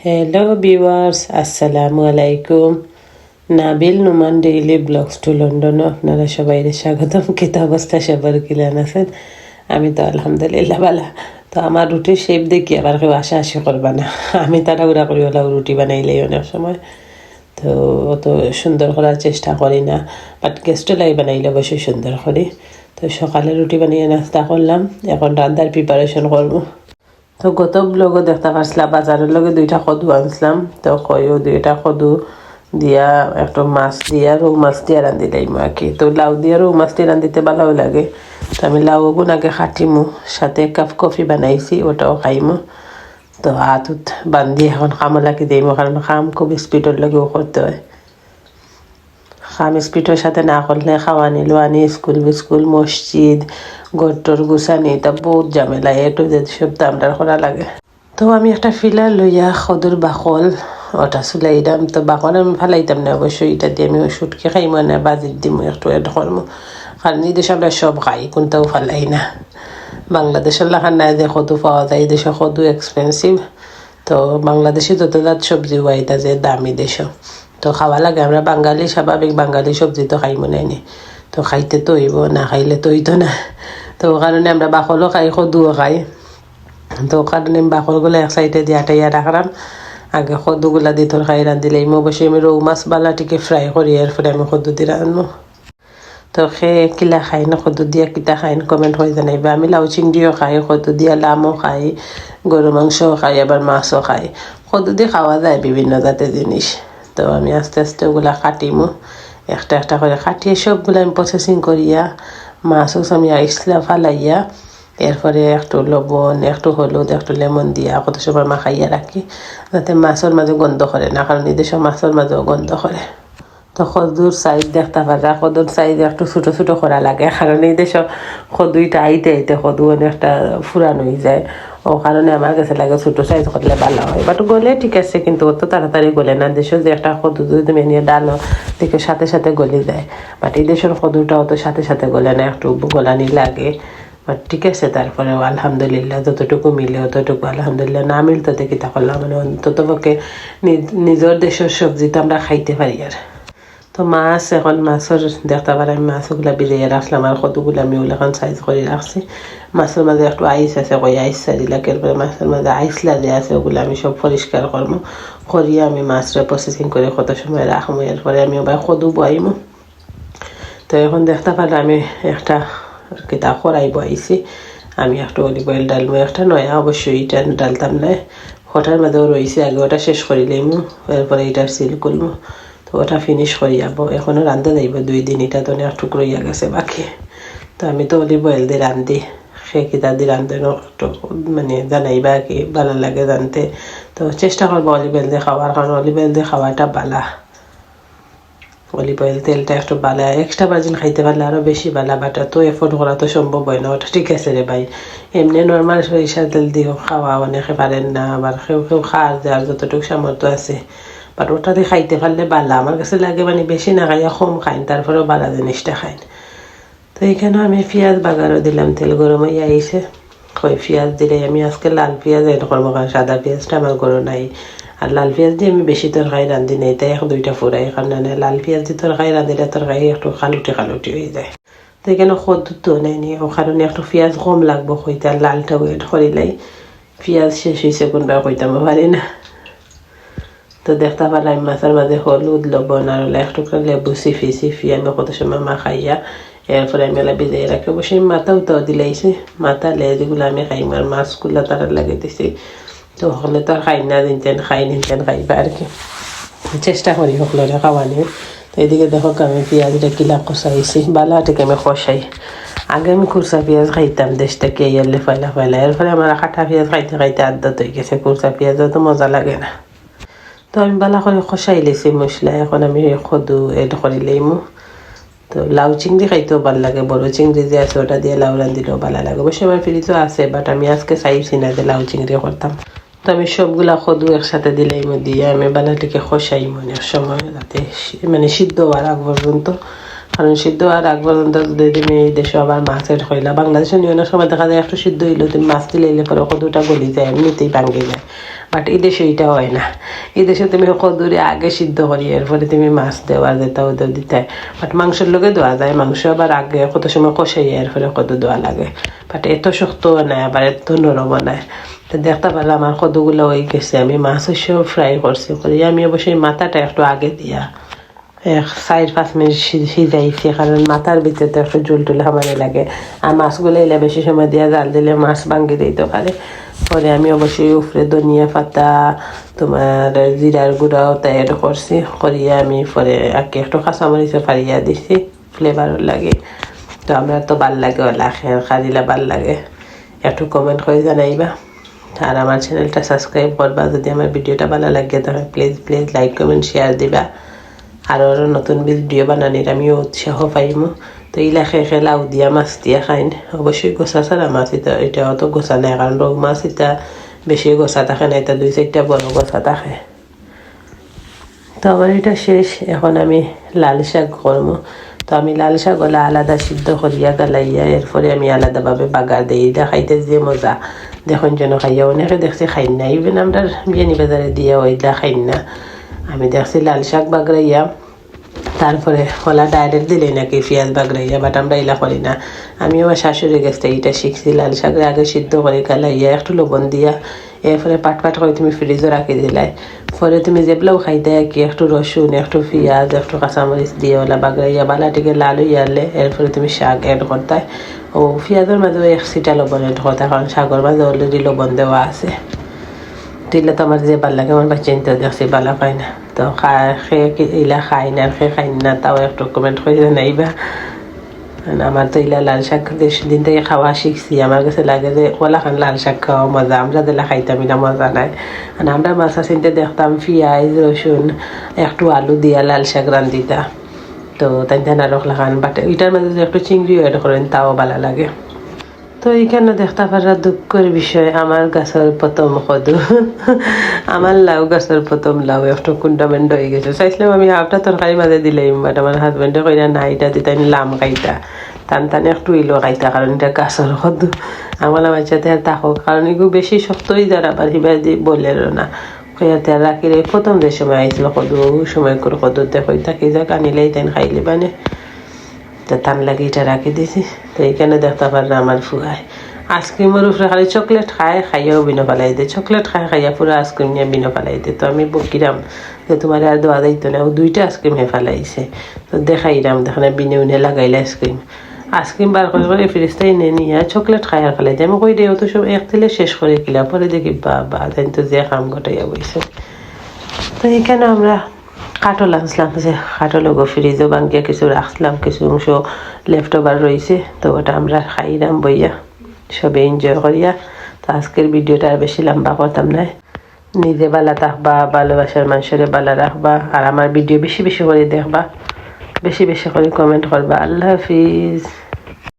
Hello viewers আসসালামু আলাইকুম Nabil Numan daily blogs to লন্ডনও আপনারা সবাই স্বাগতম কিতা অবস্থা সবার কিলান আছেন আমি তো আলহামদুলিল্লাহ বালা তো আমার রুটির শেপ দেখি আবার কেউ আশা আশি করবা না আমি তাড়াহুড়া করি ওলা রুটি বানাইলেই অনেক সময় তো অত সুন্দর করার চেষ্টা করি না বাট গেস্টলাই বানাইলে অবশ্যই সুন্দর করি তো সকালে রুটি বানিয়ে নাস্তা করলাম এখন রান্নার প্রিপারেশন করব তো গত ব্লগও দেখতে পারছিলাম বাজারের লগে দুইটা কদু আনছিলাম। তো কয়ও দুইটা কদু দিয়া, একটু মাছ দিয়া রৌ মাছ দিয়া রান্ধি দিলাম আর কি তো লাউ দিয়া রৌ মাছ দিয়ে রান্ধিতে ভালোও লাগে। তো আমি লাউ গুণ আগে খাটিমু, সাথে কাপ কফি বানাইছি, ওটাও খাইমু। তো হাতুত বান্ধি এখন খামলাকি দিইমু কারণ খাম খুব স্পিডের লগেও করতে হয়। খাম স্পিডের সাথে না করলে খাওয়া নিলো, আনি স্কুল বিস্কুল, মসজিদ গট্টর গুছানি তা বহুত ঝামেলা এটু যে সব দামটা করা লাগে। তো আমি একটা ফিলার লইয়া সদুর বাকল ওটা চুলাইলাম তো বাকল আমি ফালাইতাম না অবশ্যই এটা দিয়ে আমি ওষুধকে খাইমো না বাজির দিম একটু এড করব কারণ এই দেশে আমরা সব খাই কোনটাও ফালাই না। বাংলাদেশের লাখান নাই যে সদু পাওয়া যায়, এই দেশে সদু এক্সপেন্সিভ তো বাংলাদেশি যতজাত সবজি এটা যে দামি দেশ তো খাওয়া লাগে, আমরা বাঙালি স্বাভাবিক বাঙালি সবজি তো খাইমো নাইনি তো খাইতে তো হইব, না খাইলে তো হইতো না। তো কারণে আমরা বাকলও খাই, সদুও খাই। তো কারণে বাকলগুলো এক সাইডে দিয়ে আটাইয়া রাখলাম আগে সদুগুলা দি খাই রান্ধিলে আমি অবশ্যই আমি রৌ মাছ বালাটিকে ফ্রাই করি এরপরে আমি সদু দি রান্ধবো তো সে কিলা খাই না, সদু দিয়া কিতা খাই কমেন্ট করে জানাইবা। আমি লাউ চিংড়িও খাই, সদু দিয়া লামও খাই গরু মাংসও খাই আবার মাছও খাই। সদু দিয়ে খাওয়া যায় বিভিন্ন জাতের জিনিস তো আমি আস্তে আস্তে ওগুলা কাটিমো। একটা একটা করে কাটিয়ে সবগুলো আমি প্রসেসিং করিয়া, মাছ আমি আইসলা ফালাইয়া, এরপরে একটু লবণ, একটু হলুদ, একটু লেমন দিয়া কত সময় মাখাইয়া রাখি, যাতে মাছের মাঝে গন্ধ করে না, কারণ এদেশে মাছের মাঝেও গন্ধ করে। তো সদুর সাইজ দেখতে পারা সদুর সাইজ একটু ছোটো ছোটো করা লাগে কারণ এই দেশ সদুইটা আইতে আইতে সদু অনেকটা ফুরান হয়ে যায়। ও কারণে আমার কাছে লাগে ছোটো সাইজ করলে ভালো হয় বাট গলে ঠিক আছে, কিন্তু অত তাড়াতাড়ি গলে না দেশের যে একটা সদু যদি তুমি নিয়ে ডালো, দেখে সাথে সাথে গলে যায়। বাট এই দেশের সদুটা অত সাথে সাথে গলে না, একটু গলানি লাগে। বাট ঠিক আছে, তারপরেও আলহামদুলিল্লাহ, যতটুকু মিলে অতটুকু আলহামদুলিল্লাহ। না মিলতে দেখি তা করলাম মানে অন্তত পক্ষে নিজের দেশের সবজি তো আমরা খাইতে পারি আর। তো মাছ এখন মাছের দেখতে পারে আমি মাছগুলা বিজাইয়া রাখলাম আর কতগুলো আমি ওগুলো সাইজ করে রাখছি মাছের মাঝে একটু আইস আছে কই আইস সারিলাক এরপরে মাছের মাঝে আইসলা যে আছে ওগুলো আমি সব পরিষ্কার করব করিয়া আমি মাছটা প্রসেসিং করে কত সময় রাখব এরপরে আমি আবার কদু বইমো তো এখন দেখতে পারলে আমি একটা কিতা খরাই বইছি আমি একটা অলিভ অয়েল ডালবো একটা নয় অবশ্যই এটা ডালতাম না হঠাৎ মাঝেও রয়েছে আগে ওটা শেষ করিলেই এরপরে এটা সিল করব তো ওটা ফিনিশ করি যাব এখনও রান্ধতে যাইব দুই দিন এটা তো অনেক টুকরো ইয়া গেছে বাকি। তো আমি তো অলিভ অয়েল দিয়ে রান্ধি সে দিয়ে রান্ধতে একটু মানে জানাইবা কি ভালো লাগে জানতে। তো চেষ্টা করব অলিভ অয়েল দিয়ে খাওয়ার কারণ অলিভ অয়েল দিয়ে খাওয়াটা বালা। অলিভ অয়েল তেলটা একটু বালা এক্সট্রা ভার্জিন খাইতে পারলে আরও বেশি বালা বাট তো এফোর্ড করা তো সম্ভব হয় না ওটা ঠিক আছে রে ভাই। এমনি নর্মাল সরিষার তেল দিয়েও খাওয়া অনেকে পারেন না আবার কেউ কেউ খাওয়ার যার যতটুকু সামর্থ্য আছে। বাট ওটাতে খাইতে পারলে বালা। আমার কাছে লাগে মানে বেশি না খাইয়া কম খাইন, তারপরেও বালা জিনিসটা খাইন। তো এখানে আমি পেঁয়াজ বাগারও দিলাম, তেল গরম হয়ে আইসে ওই পেঁয়াজ দিলে আমি আজকে লাল পেঁয়াজ এড করব, কারণ সাদা পেঁয়াজটা আমার গরম নাই। আর লাল পেঁয়াজ দিয়ে আমি বেশি তরকারি রান্ধি নেই, তাই এক দুইটা ফুরাই। কারণে লাল পেঁয়াজ দিয়ে তরকারি রাঁধিলে তরকারি একটু খালুটি খালুটি হয়ে যায়। তো এখানে সদুর তো নেয়নি ও কারণে একটু পেঁয়াজ কম লাগবো হইতে আর লালটা ওয়েট করিলাই পেঁয়াজ শেষ হয়েছে কোনবার কইতাম পারি না। তো দেখতে পারলাম মাছের মাঝে হলুদ লবণ আর একটু লেবু সিফি সিফি আমি কত সময় মাখাইয়া এরপরে আমি এলা ভিজাই রাখি অবশ্যই মাথাও তো দিলাইছে মাথা লেজগুলো আমি খাইম আর মাছগুলো তারা লাগিয়ে দিছি তো হলে তো খাই না দিনতেন খাই নিতেন খাইবা আর কি চেষ্টা করি সকলরে খাওয়ানি তো এদিকে দেখো আমি পেঁয়াজটা কিলা কষাইছি বালাটিকে আমি কষাই আগে আমি কুরসা পেঁয়াজ খাইতাম দেশ থেকে এলে ফয়লা ফয়লা এরপরে আমার কাটা পেঁয়াজ খাইতে খাইতে আদ্যত হয়ে গেছে কুরসা পেঁয়াজও তো মজা লাগে না তো আমি বালা করে খসাই লেছি মশলা, এখন আমি সদু এড করে লইমু। তো লাউ চিংড়ি খাইতেও ভালো লাগে, বড় চিংড়ি যে আছে ওটা দিয়ে লাউ রান্ধিলেও ভালো লাগে। অবশ্যই আমার ফ্রিজও আছে বাট আমি আজকে চাইছি না যে লাউ চিংড়ি করতাম। তো আমি সবগুলা সদু একসাথে দিলেই মো দিয়ে আমি বালাটিকে খসাই মনে সময় যাতে মানে সিদ্ধ হওয়ার আগ পর্যন্ত। কারণ সিদ্ধ আর আগ পর্যন্ত যদি তুমি এই দেশে আবার মাছের হইলা বাংলাদেশে নিয়ে সময় দেখা যায় একটু সিদ্ধ হইল তুমি মাছ দিলে এলে পরে কদুটা গলি যায়, এমনিতেই ভাঙ্গি যায়। বাট এই দেশে এটা হয় না। এই দেশে তুমি কদুরে আগে সিদ্ধ করি, এরপরে তুমি মাছ দেওয়া যেটা ওদের দিতে। বাট মাংসের লগে দেওয়া যায়, মাংস আবার আগে কত সময় কষাই, এরপরে কদু দেওয়া লাগে। বাট এত শক্তও নাই, আবার এত নরমও নাই। তো দেখতে পারলাম আমার কদুগুলো হয়ে গেছে, আমি মাছ সব ফ্রাই করছি। করি আমি অবশ্যই মাথাটা একটু আগে দিয়া। চার পাঁচ মিনিট সিজাইছি কারণ মাথার ভিতরে তো একটু জুল টুল হামানি লাগে আর মাছগুলো এলে বেশি সময় দিয়া জাল দিলে মাছ ভাঙ্গি দিতে পারে পরে আমি অবশ্যই উপরে ধনিয়া পাতা তোমার জিরার গুঁড়াও তৈরি করছি করিয়া আমি পরে আগে একটু কাঁচামরিচও ফারিয়া দিছি ফ্লেভারও লাগে। তো আমরা তো ভালো লাগে ওলা খাদিলে ভালো লাগে। একটু কমেন্ট করে জানাইবা। আর আমার চ্যানেলটা সাবস্ক্রাইব করবা যদি আমার ভিডিওটা ভালো লাগে তাহলে please please like comment share দিবা। আরও আরও নতুন ভিডিও বানানির আমিও উৎসাহ পাইমু। তো ইলা খেয়ে খেয়ে লাউ দিয়া মাছ দিয়া খাইন অবশ্যই গোসা ছাড়া মাছ এটা এটা অত গোসা নাই কারণ রৌ মাছ এটা বেশি গোসা থাকে না এটা দুই চারটা বড় গোসা থাকে। তো আমার এটা শেষ, এখন আমি লাল শাক করব তো আমি লাল শাক হলে আলাদা সিদ্ধ করিয়া গালাইয়া এরপরে আমি আলাদাভাবে বাগার দিই এটা খাইতে যে মজা। দেখুন যেন খাইয়া, অনেকে দেখছি খাইন না ইভেন আমরা বিয়ানি বাজারে দিয়ে ওইটা খাইন না। আমি দেখছি লাল শাক বাগড়াইয়া, তারপরে কলা ডাইরেক্ট দিলে নাকি পেঁয়াজ বাগড়াইয়া বাট আমরা ইলা করি না। আমি আমার শাশুড়ি গেছে এইটা শিখছি, লাল শাকের আগে সিদ্ধ করে গালাইয়া একটু লবণ দিয়া, এরপরে পাট পাট করে তুমি ফ্রিজে রাখি দিলাই। পরে তুমি যেগুলো দেয় কি, একটু রসুন, একটু পেঁয়াজ, একটু কাঁচামরিচ দিয়ে ওলা বাগড়াইয়া, বালাটিকে লাল হইয়ালে এরপরে তুমি শাক এড করতাই। ও, পেঁয়াজের মাঝে এক সিটা লবণ এড করতে কারণ শাকের মাঝে অলরেডি লবণ দেওয়া আছে। দিলে তো আমার যে ভালো লাগে, আমার বাচ্চা নিতে দেখছি ভালো পাই না। তো ইলা খাই না আর খেয়ে খাই না, তাও একটু কমেন্ট করে নাইবা। আর আমার তো ইলা লাল শাক দিন থেকে খাওয়া শিখছি, আমার কাছে লাগে যে ওলা খান লাল শাক খাওয়া মজা, আমরা দিলে খাইতাম না, মজা নাই। আর আমরা মাছা চিনতে দেখতাম, পেঁয়াজ, রসুন, একটু আলু দিয়া লাল শাক রান্ধিতা। তো তাই তেনা রখলা খান বাট এটার যদি একটু চিংড়িও এড করেন, তাও ভালো লাগে। তো এইখানে দেখতে পারা দুঃখের বিষয়, আমার গাছের প্রথম কদু। আমার লাউ গাছের প্রথম লাউ, একটু কুন্ডামেন্ড হয়ে গেছে। চাইছিলাম আমি হাফটা তরকারি মাঝে দিলাম বাট আমার হাজবেন্ডে কইরা, না, এটা দিতে আমি লাম খাইতা টান টান একটু ইলো খাইতা কারণ এটা গাছের কদু। আমার আমার সাথে থাকুক কারণ এগুলো বেশি শক্তই যারা আবার হিবা দি বলে না কইয়াতে রাখি রে প্রথম যে সময় আইছিল কদু সময় করে কদুতে কই থাকি যাক, আনিলেই তাই খাইলে মানে তো টান লাগি এটা রাখি দিছি। তো এইখানে দেখতে পারলাম আমার ফুয়ায় আইসক্রিমের উপরে খালি চকলেট খায়, খাইয়াও বিনো ফেলাই দে চকলেট খায়, খাইয়া পুরো আইসক্রিম নিয়ে বিনো ফেলাই দে তো আমি বকিরাম যে তোমার আর দেওয়া যাইতো না। ও দুইটা আইসক্রিম হে ফেলাইছে। তো দেখাইরাম দেখানে বিনে উনে লাগাইলে আইসক্রিম আইসক্রিম বার করে করে ফ্রিজটাই নিয়ে নিয়ে চকলেট খাই আর ফেলাই আমি কই দেও তো সব এক তেলে শেষ করে কিলা। পরে দেখি বা বা তাই তো যে কাম ঘটাইয়া বইছে। তো এখানে আমরা কাঠল আনছিলাম, যে কাঠলও ফ্রিজও ভাঙ্গিয়া কিছু রাখলাম কিছু অংশ লেফট ওভার রয়েছে তো ওটা আমরা খাইলাম বইয়া। সবে এনজয় করিয়া তো আজকের ভিডিওটা আর বেশি লম্বা করতাম না নিজে বালা থাকবা, ভালোবাসার মানুষের বালা রাখবা, আর আমার ভিডিও বেশি বেশি করে দেখবা। বেশি বেশি করে কমেন্ট করবা। আল্লাহ হাফিজ।